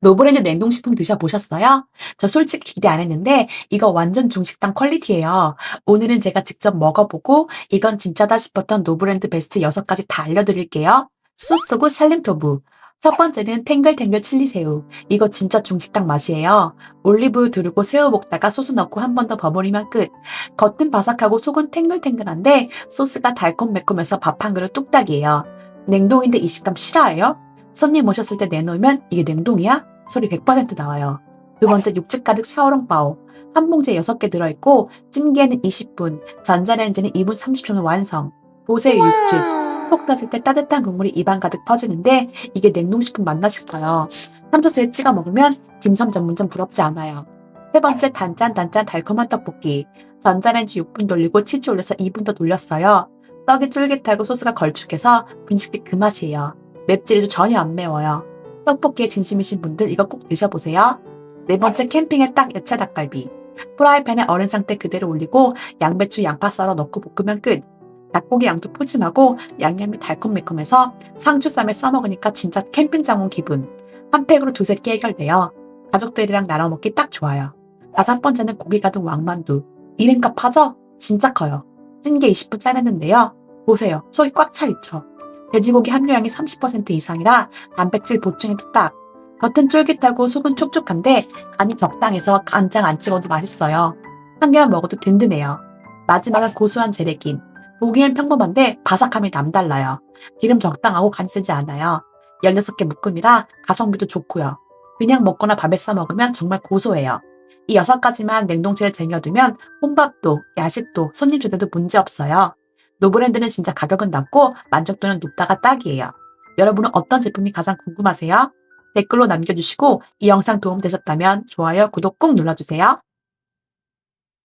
노브랜드 냉동식품 드셔보셨어요? 저 솔직히 기대 안 했는데 이거 완전 중식당 퀄리티예요. 오늘은 제가 직접 먹어보고 이건 진짜다 싶었던 노브랜드 베스트 6가지 다 알려드릴게요. 소스고 살림토부. 첫 번째는 탱글탱글 칠리새우. 이거 진짜 중식당 맛이에요. 올리브유 두르고 새우 볶다가 소스 넣고 한 번 더 버무리면 끝. 겉은 바삭하고 속은 탱글탱글한데 소스가 달콤매콤해서 밥 한 그릇 뚝딱이에요. 냉동인데 이 식감 실화예요? 손님 오셨을 때 내놓으면 이게 냉동이야? 소리 100% 나와요. 두 번째 육즙 가득 샤오롱바오. 한 봉지에 6개 들어있고 찜기에는 20분, 전자레인지는 2분 30초면 완성. 보세요 육즙. 톡 터질 때 따뜻한 국물이 입안 가득 퍼지는데 이게 냉동식품 맞나 싶어요. 삼소스에 찍어 먹으면 딤섬 전문점 부럽지 않아요. 세 번째 단짠 단짠 달콤한 떡볶이. 전자레인지 6분 돌리고 치즈 올려서 2분 더 돌렸어요. 떡이 쫄깃하고 소스가 걸쭉해서 분식집 그 맛이에요. 맵찔이도 전혀 안 매워요. 떡볶이에 진심이신 분들 이거 꼭 드셔보세요. 네 번째 캠핑에 딱 야채 닭갈비. 프라이팬에 얼은 상태 그대로 올리고 양배추, 양파 썰어 넣고 볶으면 끝. 닭고기 양도 푸짐하고 양념이 달콤매콤해서 상추쌈에 싸먹으니까 진짜 캠핑장 온 기분. 한 팩으로 두세 개 해결돼요. 가족들이랑 나눠 먹기 딱 좋아요. 다섯 번째는 고기 가득 왕만두. 이름값 하죠? 진짜 커요. 찐 게 20분 짜냈는데요. 보세요. 속이 꽉 차 있죠. 돼지고기 함유량이 30% 이상이라 단백질 보충에도 딱. 겉은 쫄깃하고 속은 촉촉한데 간이 적당해서 간장 안 찍어도 맛있어요. 한 개만 먹어도 든든해요. 마지막은 고소한 재래김. 보기엔 평범한데 바삭함이 남달라요. 기름 적당하고 간 쓰지 않아요. 16개 묶음이라 가성비도 좋고요. 그냥 먹거나 밥에 싸 먹으면 정말 고소해요. 이 6가지만 냉동실에 쟁여두면 혼밥도, 야식도, 손님 초대도 문제 없어요. 노브랜드는 진짜 가격은 낮고 만족도는 높다가 딱이에요. 여러분은 어떤 제품이 가장 궁금하세요? 댓글로 남겨주시고 이 영상 도움되셨다면 좋아요, 구독 꾹 눌러주세요.